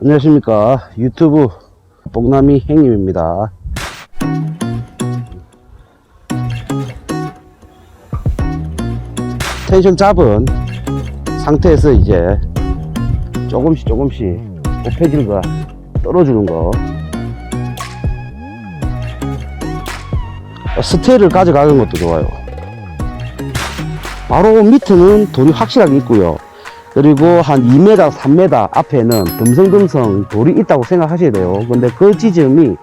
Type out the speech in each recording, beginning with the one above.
안녕하십니까. 유튜브 뽕남이 행님입니다. 텐션 잡은 상태에서 이제 조금씩 조금씩 오페질과 떨어주는 거. 스테이를 가져가는 것도 좋아요. 바로 밑에는 돌이 확실하게 있고요 그리고 한 2m, 3m 앞에는 듬성듬성 돌이 있다고 생각하셔야 돼요. 근데 그 지점이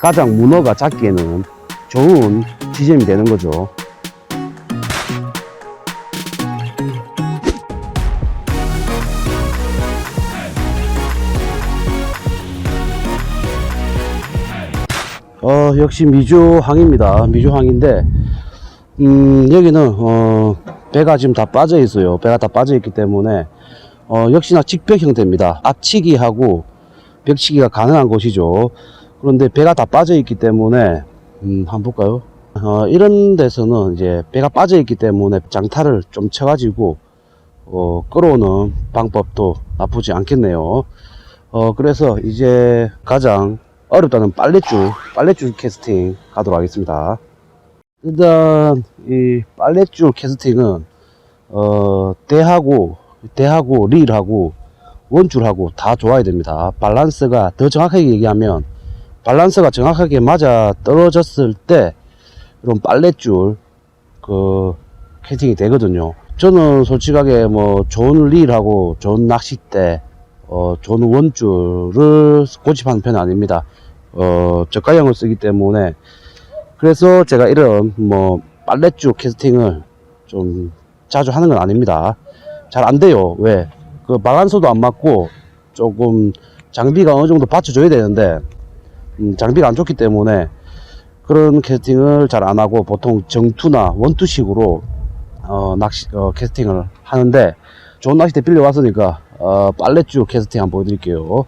가장 문어가 잡기에는 좋은 지점이 되는 거죠. 어, 역시 미주항입니다. 미주항인데, 음, 여기는, 어, 배가 지금 다 빠져 있어요. 배가 다 빠져 있기 때문에, 어, 역시나 직벽 형태입니다. 앞치기하고 벽치기가 가능한 곳이죠. 그런데 배가 다 빠져 있기 때문에, 음, 한번 볼까요? 어, 이런 데서는 이제 배가 빠져 있기 때문에 장타를 좀 쳐가지고, 어, 끌어오는 방법도 나쁘지 않겠네요. 어, 그래서 이제 가장 어렵다는 빨래줄, 빨래줄 캐스팅 가도록 하겠습니다. 일단, 이 빨래줄 캐스팅은, 어, 대하고, 대하고, 릴하고, 원줄하고 다 좋아야 됩니다. 밸런스가 더 정확하게 얘기하면, 밸런스가 정확하게 맞아 떨어졌을 때, 이런 빨래줄, 그, 캐스팅이 되거든요. 저는 솔직하게 뭐, 좋은 릴하고, 좋은 낚싯대, 어, 좋은 원줄을 고집하는 편은 아닙니다. 어, 저가형을 쓰기 때문에 그래서 제가 이런 뭐 빨래줄 캐스팅을 좀 자주 하는 건 아닙니다. 잘 안 돼요. 왜? 그 바란스도 안 맞고 조금 장비가 어느 정도 받쳐줘야 되는데 음, 장비가 안 좋기 때문에 그런 캐스팅을 잘 안 하고 보통 정투나 원투식으로 어, 낚시 어, 캐스팅을 하는데 좋은 낚싯대 빌려 왔으니까 어, 빨래줄 캐스팅 한번 보여드릴게요.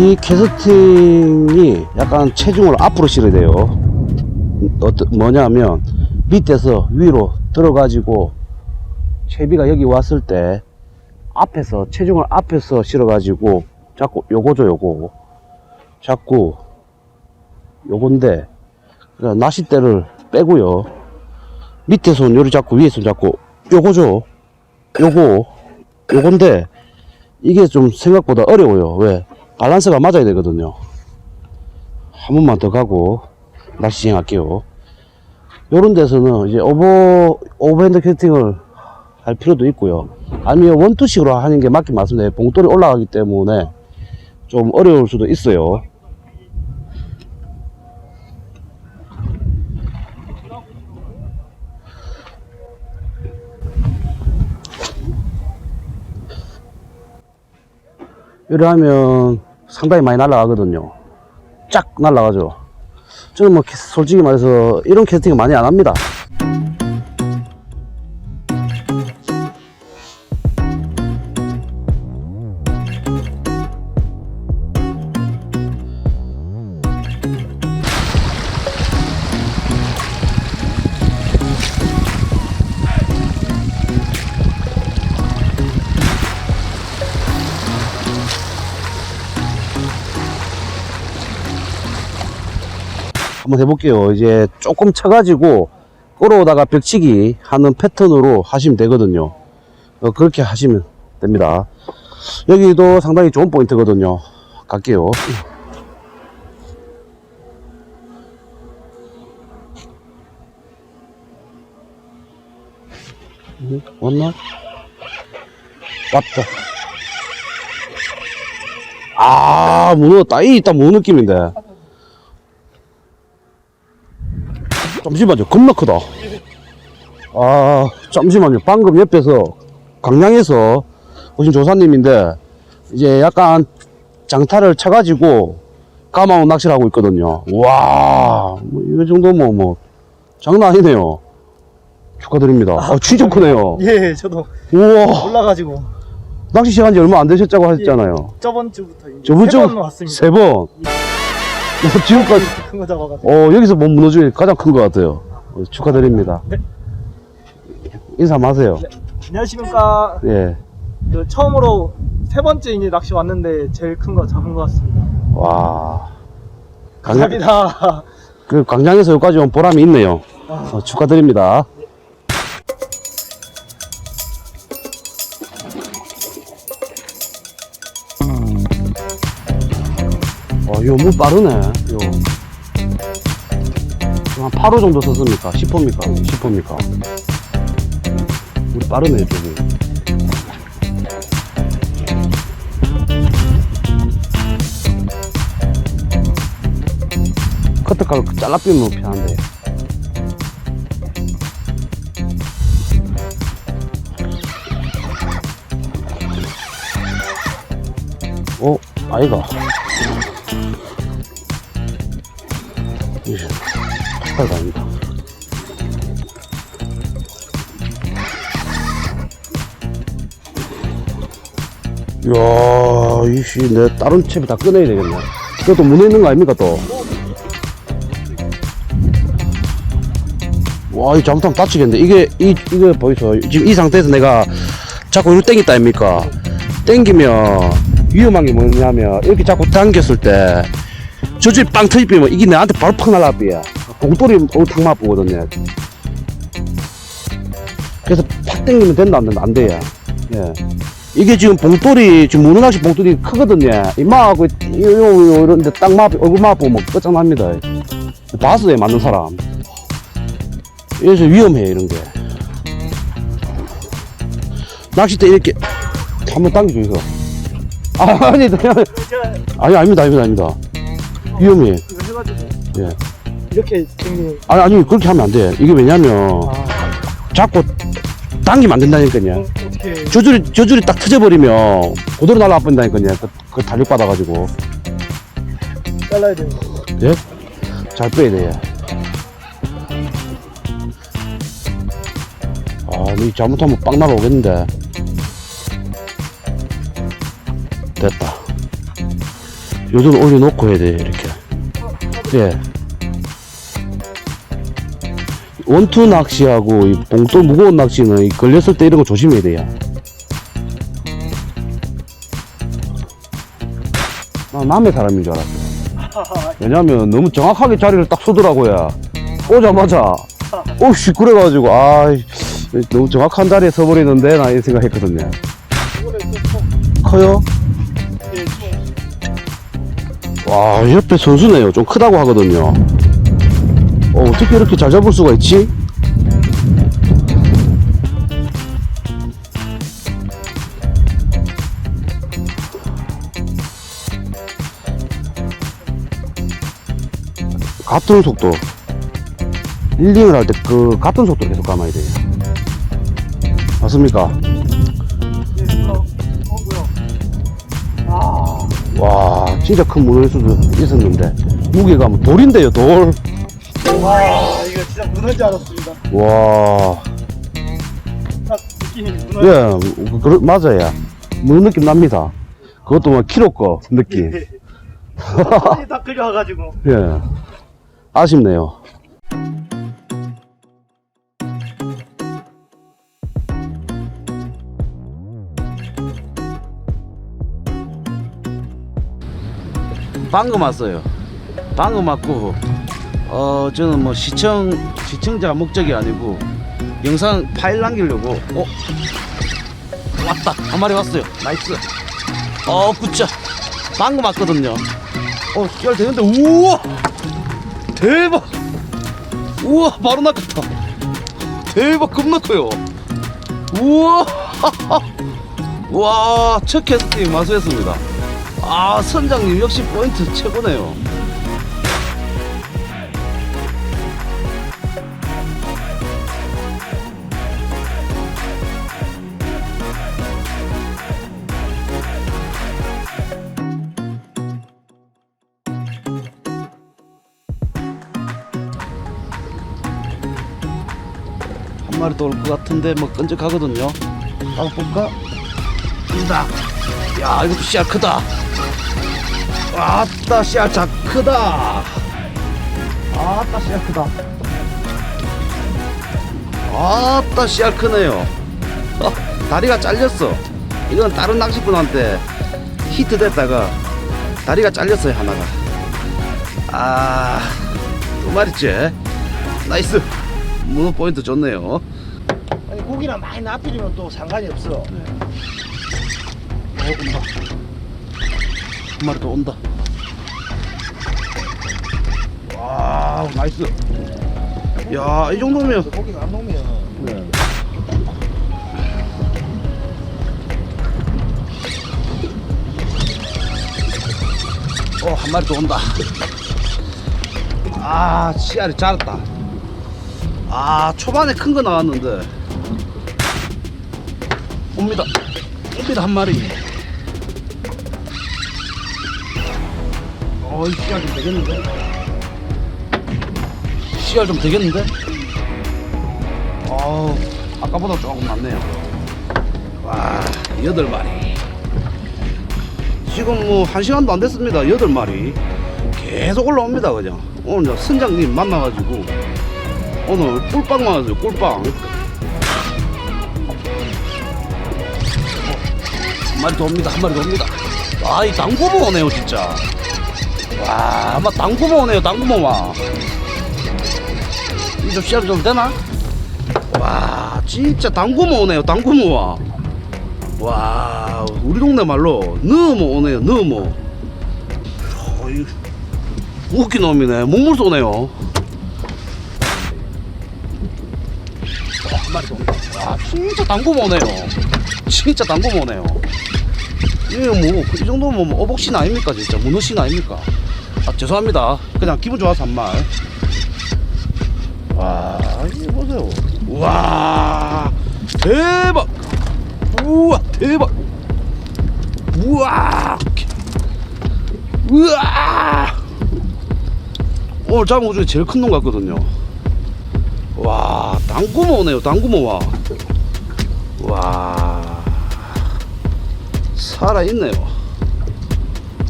이 캐스팅이 약간 체중을 앞으로 실어야 돼요. 어떠, 뭐냐면 밑에서 위로 들어가지고 채비가 여기 왔을 때 앞에서 체중을 앞에서 실어가지고 자꾸 요거죠 요거. 자꾸 요건데 그냥 낚싯대를 빼고요. 밑에서는 요리 잡고 위에서는 잡고 요거죠. 요거. 요건데 이게 좀 생각보다 어려워요. 왜 밸런스가 맞아야 되거든요. 한 번만 더 가고 낚시 진행할게요. 요런 데서는 이제 오버, 오버핸드 캐스팅을 할 필요도 있고요. 아니면 원투식으로 하는 게 맞긴 맞습니다. 봉돌이 올라가기 때문에 좀 어려울 수도 있어요. 이래 하면 상당히 많이 날아가거든요. 쫙 날아가죠. 저는 뭐 캐- 솔직히 말해서 이런 캐스팅 많이 안 합니다. 한번 해볼게요. 이제 조금 쳐가지고 끌어오다가 벽치기 하는 패턴으로 하시면 되거든요. 어, 그렇게 하시면 됩니다. 여기도 상당히 좋은 포인트거든요. 갈게요. 음, 왔나? 왔다. 아, 문어, 따이 있다, 문어 느낌인데. 잠시만요, 겁나 크다. 아, 잠시만요. 방금 옆에서, 강량에서 오신 조사님인데, 이제 약간 장타를 쳐가지고, 까마운 낚시를 하고 있거든요. 와, 뭐, 이 정도면 뭐, 장난 아니네요. 축하드립니다. 아, 진짜 크네요. 예, 저도 우와, 올라가지고 낚시 시간 지 얼마 안 되셨다고 하셨잖아요. 저번 주부터 저번 주 왔습니다. 세 번. 어, 지금까지 큰 거 잡아가지고. 어 여기서 본 문어 중에 가장 큰 것 같아요. 어, 축하드립니다. 네. 인사 마세요. 안녕하십니까. 예. 그 처음으로 세 번째 이제 낚시 왔는데 제일 큰 거 잡은 것 같습니다. 와. 강양, 감사합니다. 그 광장에서 여기까지 온 보람이 있네요. 아, 어, 축하드립니다. 이거 물 빠르네. 이거. 한 8호 정도 썼습니까? 10호입니까? 10호입니까? 물이 빠르네, 저기. 커터가루 잘라 빼면 편한데. 어, 아이가. 탁발가 아니다. 이야, 이씨, 내 다른 채비 다 꺼내야 되겠네. 그것도 문에 있는 거 아닙니까, 또? 와, 이 잘못하면 다치겠는데. 이게, 이, 이거 보이소. 지금 이 상태에서 내가 자꾸 이렇게 땡겼다 아닙니까? 땡기면 위험한 게 뭐냐면, 이렇게 자꾸 당겼을 때, 저쪽에 빵 터지면 이게 내한테 바로 팍 날라삐야. 봉돌이 탁 맞보거든 요. 그래서 팍 당기면 된다, 안 된다, 안 돼요. 예. 이게 지금 봉돌이, 지금 문어낚시 봉돌이 크거든요. 이 마하고, 요, 요, 요, 이런데 딱 마, 얼굴 마 보면 끝장납니다. 봤어요, 맞는 사람. 이래서 위험해, 이런 게. 낚싯대 이렇게 한번 당겨줘, 이거. 아, 아니, 아니, 아닙니다, 아닙니다, 아닙니다. 위험해. 이거 해가지고 예. 이렇게 생긴. 아니, 아니, 그렇게 하면 안 돼. 이게 왜냐면, 아, 자꾸 당기면 안 된다니까요. 어, 어떻게. 저줄이, 저줄이 딱 터져버리면, 그대로 날아버린다니까요. 그, 그 탄력 받아가지고. 잘라야 되는 거. 예? 잘 빼야 돼. 아, 이 잘못하면 빵 날아오겠는데. 됐다. 요즘 올려놓고 해야 돼, 이렇게. 예. 원투 낚시하고 이 봉돌 무거운 낚시는 이 걸렸을 때 이런 거 조심해야 돼요. 나 남의 사람인 줄 알았어. 왜냐면 너무 정확하게 자리를 딱 서더라고요. 오자마자 오씨 그래가지고 아 너무 정확한 자리에 서버리는데 나 이 생각했거든요. 커요? 와 옆에 선수네요. 좀 크다고 하거든요. 어, 어떻게 이렇게 잘 잡을 수가 있지? 같은 속도 릴링을 할 때 그 같은 속도로 계속 감아야 돼요 맞습니까? 와 진짜 큰 문어일 수도 있었는데 무게가 뭐 돌인데요 돌 와, 이거 진짜 문어인 줄 알았습니다. 와, 딱 느낌이 문어. 예, 그, 맞아요. 무 느낌 납니다. 그것도 뭐 키로 거 느낌. 손이 다 끌려와가지고. 예. 아쉽네요. 방금 왔어요. 방금 왔고, 어 저는 뭐 시청 시청자 목적이 아니고 영상 파일 남기려고 어? 왔다. 한 마리 왔어요. 나이스. 어 굿자 방금 왔거든요. 어 씨알 되는데 우와! 대박! 우와 바로 낚았다. 대박 겁나 커요. 우와! 와 첫 캐스팅 마수했습니다 아 선장님 역시 포인트 최고네요. 한 마리 더올것 같은데 뭐 끈적하거든요. 한번 볼까? 이다 야 이것도 씨알 크다 아따 씨알 자 크다. 아따 씨알 크다. 아따 씨알 크네요. 어, 다리가 잘렸어. 이건 다른 낚시꾼한테 히트 됐다가 다리가 잘렸어요 하나가. 아두 마리째 나이스. 문어 포인트 좋네요. 아니 고기랑 많이 놔두리면 또 상관이 없어. 어, 온다. 한 마리 더 온다. 와, 나이스. 야, 이 정도면. 고기가 안 녹으면 네. 어, 한 마리 더 온다. 아, 씨알이 잘했다. 아, 초반에 큰 거 나왔는데. 옵니다. 옵니다, 한 마리. 어, 이 씨알 좀 되겠는데? 씨알 좀 되겠는데? 어우, 아까보다 조금 낫네요. 와, 여덟 마리. 지금 뭐, 한 시간도 안 됐습니다. 여덟 마리. 계속 올라옵니다, 그냥. 오늘 저 선장님 만나가지고, 오늘 꿀빵 맞았어요, 꿀빵. 한 마리 더 옵니다, 한 마리 더 옵니다. 아, 이 당구모 오네요, 진짜. 와, 아마 당구모 오네요, 당구모 와. 이좀 시합 좀 되나? 와 진짜 당구모 오네요 당구모 와. 와 우리 동네 말로 너무 오네요 너무. 웃긴 놈이네. 목물 쏘네요. 어, 한 마리 더. 온다. 와 진짜 당구모 오네요. 진짜 당구모 오네요. 이거 뭐이 정도면 뭐 어복신 아닙니까 진짜? 문어신 아닙니까? 아 죄송합니다. 그냥 기분 좋아서 한 말 와, 대박. 우와, 대박. 우와. 우와. 오늘 잡은 것 중에 제일 큰 놈 같거든요. 와, 당구모 오네요, 당구모 와. 와. 살아있네요.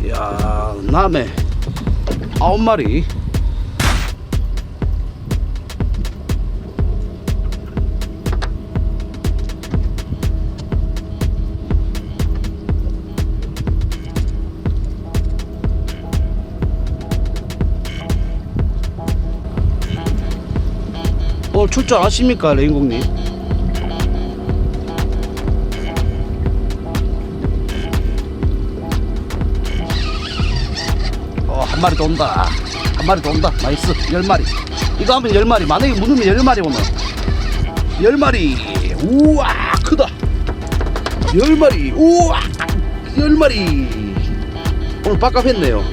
이야, 남해 아홉 마리. 출전 아십니까, 레인공님? 어, 한 마리 더 온다. 한 마리 더 온다. 나이스. 열 마리. 이거 하면 열 마리. 만약에 묻으면 열 마리 오늘. 열 마리. 우와, 크다. 열 마리. 우와, 열 마리. 오늘 빡갑 했네요.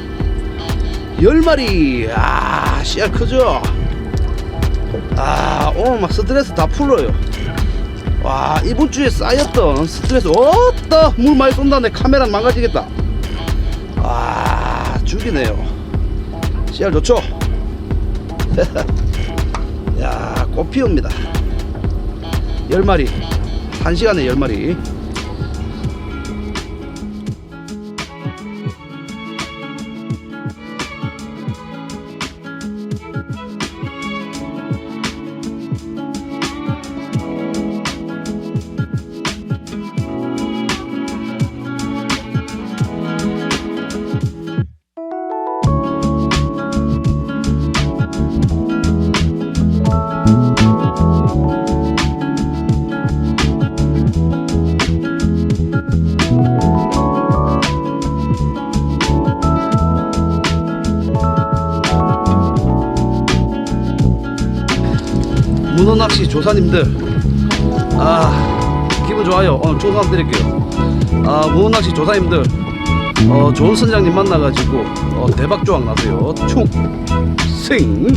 열 마리. 아, 씨알 크죠? 아 오늘 막 스트레스 다 풀어요. 와 이번 주에 쌓였던 스트레스 어따 물 많이 쏜다네. 카메라 망가지겠다. 와 죽이네요. 씨알 좋죠? 야 꽃 피웁니다. 열마리한시간에열마리 낚시 조사님들. 아 기분 좋아요. 오늘 조사 한번 드릴게요. 아 문어 낚시 조사님들. 어 좋은 선장님 만나가지고 어, 대박 조항 나세요. 충승